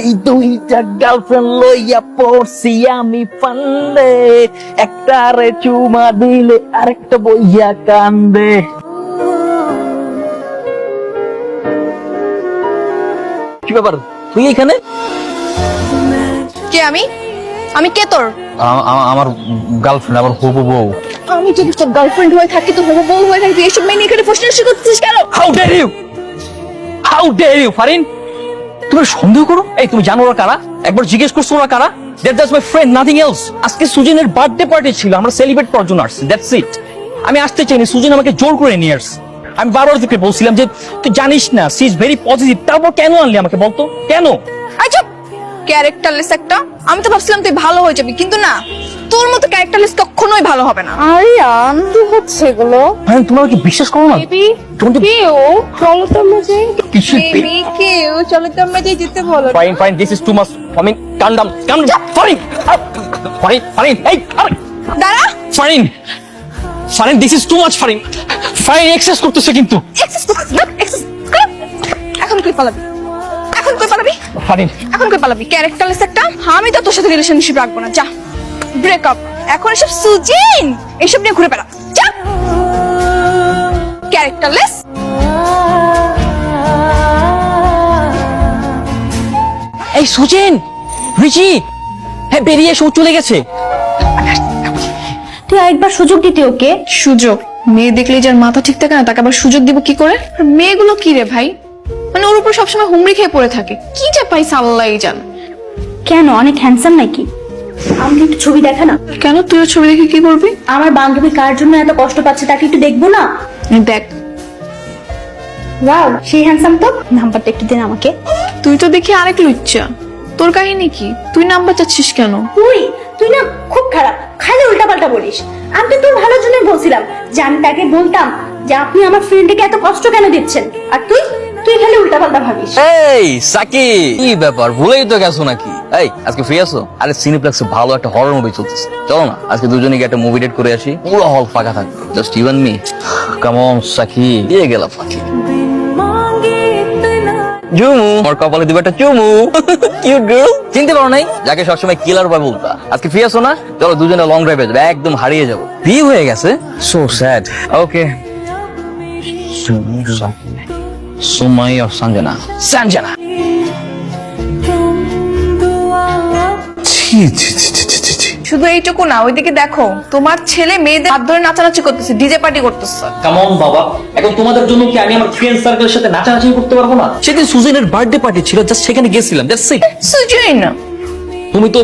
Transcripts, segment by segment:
ওই দুইটা গার্লফ্রেন্ড লইয়া পড়ছি আমি ফান্দে। একটা রে চুমা দিলে আরেকটা বইয়া কান্দে। কি ব্যাপার? তুই এখানে? কে আমি? আমি কে তোর? আমার গার্লফ্রেন্ড আমার হবু বউ। আমি যদি তোর গার্লফ্রেন্ড হয়ে থাকি তো হব বউ হয়ে থাকি এসব মেয়ে এখানে প্রশ্ন করতেছিস কেন? How dare you how dare you Farin? তুমি সন্দেহ করো? এই, তুমি জানো ওরা কারা? একবার জিজ্ঞেস করছ ওরা কারা? That that's my friend nothing else আজকে সুজনের বার্থডে পার্টি ছিল, আমরা সেলিব্রেট করার জন্য আসছি দ্যাটস ইট আমি আসতে চাইনি, সুজন আমাকে জোর করে নিয়ে আসছে। আমি বারবার তোকে বলছিলাম যে, তুই জানিস না সি ইজ ভেরি পজিটিভ তারপর কেন আনলি আমাকে বলতো? কেন? আচ্ছা ক্যারেক্টারলেস একটা। আমি তো ভাবছিলাম তুই ভালো হয়ে যাবি, কিন্তু না। তোর মতো ক্যারেক্টারলেস কখনোই ভালো হবে না। আরিয়ান কি হচ্ছে এগুলো? ফারিন তুমি আমাকে বিশ্বাস করো না? বেবি তুমি কেউ চলো তো আমরা যাই কিছু বেবি? কেউ চলো তো আমরা যাই যেতে বলো fine fine this is too much I mean come down come Farin Farin Farin এই আরে। দাঁড়া। Farin this is too much Farin Farin access করতেছে কিন্তু। এক্সেস এক্সেস এখন কই পালাবি? এখন কই পালাবি? ফারিন এখন কই পালাবি? ক্যারেক্টারলেস একটা? আমি তো তোর সাথে রিলেশনশিপ রাখব না যা। ব্রেকআপ এখন এসব সুজিন! এসব নিয়ে ঘুরে বেড়া। যা ক্যারেক্টারলেস এই সুজেন! রিচি! হ্যাঁ বেরিয়ে এসে ও চলে গেছে। তুই আরেকবার সুযোগ দিতে ওকে। সুযোগ? মেয়ে দেখলে যার মাথা ঠিক থাকে না তাকে আবার সুযোগ দিব কি করে? আর মেয়েগুলো কি রে ভাই? মানে ওর উপর সবসময় হুমড়ি খেয়ে পড়ে থাকে। কি যে পাইছে আল্লাহ জান। কেন? অনেক হ্যান্ডসাম নাকি? আমাকে একটু ছবি দেখা না? কেন? তুই ওর ছবি দেখে কি করবি? আমার বান্ধবী কার জন্য এত কষ্ট পাচ্ছে তাকে একটু দেখব না? দেখ। ওয়াও সেই হ্যান্ডসাম তো? নাম্বারটা একটু দিন আমাকে। তুই তো দেখি আরেক লুচ্চা। তোর কাহিনী কি? তুই নাম্বার চাচ্ছিস কেন? তুই তুই না খুব খারাপ। খালি উল্টা পাল্টা বলিস। আমি তো তোর ভালোর জন্য বলছিলাম যে আমি তাকে বলতাম যে আপনি আমার ফ্রেন্ডকে এত কষ্ট কেন দিচ্ছেন? আর তুই? তুই খালি উল্টা পাল্টা ভাবিস। এই সাকি! কি ব্যাপার ভুলেই তো গেছো নাকি? এই আজকে ফ্রি আছো? আরে সিনেপ্লেক্সে ভালো একটা হরর মুভি চলতেছে। চলো না আজকে দুজনে গিয়ে একটা মুভি ডেট করে আসি। পুরো হল ফাঁকা থাকবে জাস্ট ইভেন মি কেমন সাকি। দিয়ে গেল ফাঁকি। জুমু আমার কপালে দিবে একটা চুমু। কিউট গার্ল চিনতে পারো নাই? যাকে সবসময় কিলার বয় বলতা। আজকে ফ্রি আছো না? চলো দুজনে লং ড্রাইভে যাবে। একদম হারিয়ে যাব। বিয়ে হয়ে গেছে? সো স্যাড ওকে সুমাই আর সঞ্জনা সঞ্জনা শুধু এইটুকু না ওইদিকে দেখো তোমার ছেলে মেয়েদের হাত ধরে নাচানাচি করতেছে ডিজে পার্টি করতেছে। কেমন বাবা। এখন তোমাদের জন্য কি আমি আমার ফ্রেন্ড সার্কেলের সাথে নাচানাচি করতে পারব না? সেদিন সুজিনের বার্থডে পার্টি ছিল জাস্ট সেখানে গেছিলাম দ্যাটস ইট সুজুই না। তুমি তো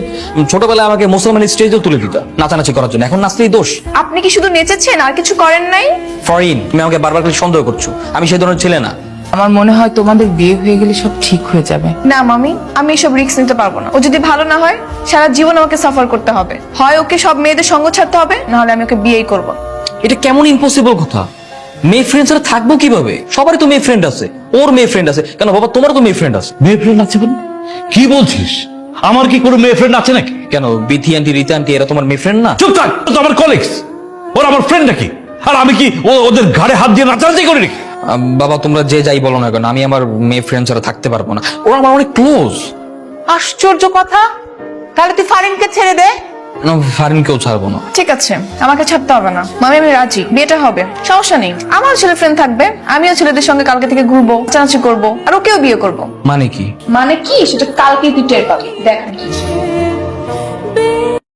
ছোটবেলায় আমাকে মুসলমান স্টেজেও তুলে দিতা নাচানাচি করার জন্য। এখন নাচলেই দোষ। আপনি কি শুধু নেচেছেন আর কিছু করেন নাই? ফরিন তুমি আমাকে বারবার করে সন্দেহ করছ। আমি সেই ধরনের ছেলে না। আমার মনে হয় তোমাদের বিয়ে হয়ে গেলে সব ঠিক হয়ে যাবে। না মামি আমি এসব রিস্ক নিতে পারব না। ও যদি ভালো না হয় সারা জীবন আমাকে সাফার করতে হবে। হয় ওকে সব মেয়েদের সঙ্গ ছাড়তে হবে নাহলে আমি ওকে বিয়েই করব। এটা কেমন ইম্পসিবল কথা? মেয়ে ফ্রেন্ড ছাড়া থাকব কীভাবে? সবারই তো মেয়ে ফ্রেন্ড আছে ওর মেয়ে ফ্রেন্ড আছে। কেন বাবা তোমারও তো মেয়ে ফ্রেন্ড আছে। মেয়ে ফ্রেন্ড আছে বলে কি বলছিস? আমার কি কোনো মেয়ে ফ্রেন্ড আছে নাকি? কেন বিথি আন্টি রীতা আন্টি এরা তোমার মেয়ে ফ্রেন্ড না? চুপ থাক তো আমার কলিগস ওরা আমার ফ্রেন্ড নাকি? আর আমি কি ও- ওদের ঘাড়ে হাত দিয়ে নাচানাচি করি নাকি? বাবা তোমরা যে যাই বলো না কেন আমি আমার মেয়ে ফ্রেন্ড ছাড়া থাকতে পারব না। ওরা আমার অনেক ক্লোজ আশ্চর্য কথা। তাহলে তুই ফারিনকে ছেড়ে দে। ফারিনকেও ছাড়বো না। ঠিক আছে আমাকে ছাড়তে হবে না। মামি আমি রাজি বিয়েটা হবে। সমস্যা নেই। আমার ছেলে ফ্রেন্ড থাকবে আমিও ছেলেদের সঙ্গে কালকে থেকে ঘুরবো নাচানাচি করব আর ওকেও বিয়ে করব। মানে কি? মানে কি? সেটা কালকে তুই টের পাবি। দেখ।